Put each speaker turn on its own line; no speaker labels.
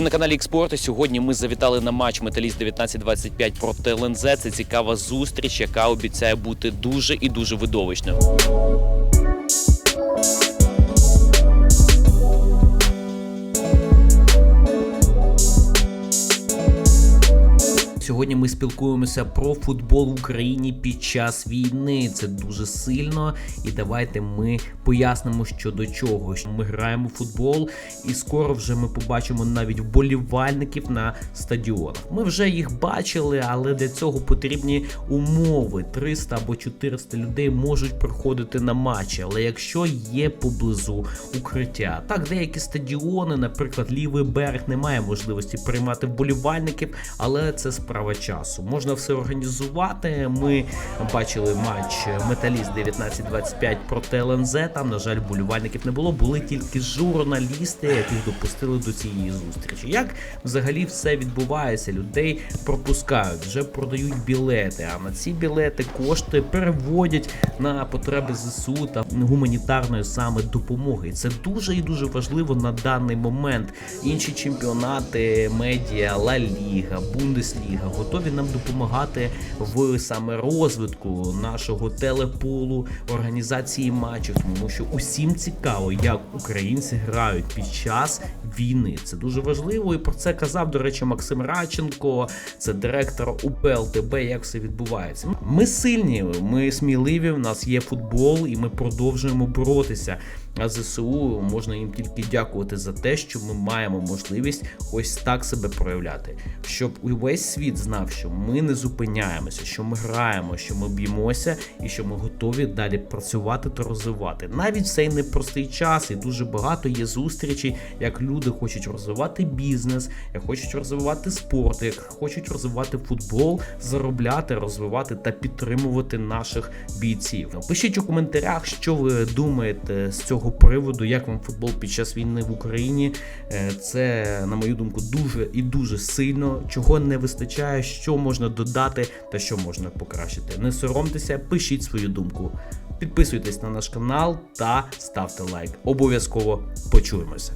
Ви на каналі Експорт. Сьогодні ми завітали на матч Металіст 1925 проти ЛНЗ. Це цікава зустріч, яка обіцяє бути дуже і дуже видовищною. Сьогодні ми спілкуємося про футбол в Україні під час війни. Це дуже сильно. І давайте ми пояснимо, що до чого. Ми граємо в футбол, і скоро вже ми побачимо навіть вболівальників на стадіонах. Ми вже їх бачили, але для цього потрібні умови. 300 або 400 людей можуть приходити на матчі. Але якщо є поблизу укриття, так деякі стадіони, наприклад, лівий берег, не має можливості приймати вболівальників, але це справа часу. Можна все організувати. Ми бачили матч Металіст 1925 проти ЛНЗ. Там, на жаль, вболівальників не було. Були тільки журналісти, яких допустили до цієї зустрічі. Як взагалі все відбувається? Людей пропускають, вже продають білети. А на ці білети кошти переводять на потреби ЗСУ та гуманітарної саме допомоги. І це дуже і дуже важливо на даний момент. Інші чемпіонати, медіа, Ла Ліга, Бундесліга готові нам допомагати в саме розвитку нашого телепулу, організації матчів, тому що усім цікаво, як українці грають під час війни. Це дуже важливо, і про це казав, до речі, Максим Радченко, це директор УПЛТБ, як все відбувається. Ми сильні, ми сміливі. У нас є футбол, і ми продовжуємо боротися. А ЗСУ можна їм тільки дякувати за те, що ми маємо можливість ось так себе проявляти, щоб увесь світ знав, що ми не зупиняємося, що ми граємо, що ми б'ємося, і що ми готові далі працювати та розвивати. Навіть в цей непростий час і дуже багато є зустрічей, як люди хочуть розвивати бізнес, як хочуть розвивати спорт, як хочуть розвивати футбол, заробляти, розвивати та підтримувати наших бійців. Пишіть у коментарях, що ви думаєте з цього приводу, як вам футбол під час війни в Україні. Е, Це, на мою думку, дуже і дуже сильно. Чого не вистачає, що можна додати та що можна покращити. Не соромтеся, пишіть свою думку. Підписуйтесь на наш канал та ставте лайк. Обов'язково почуємося.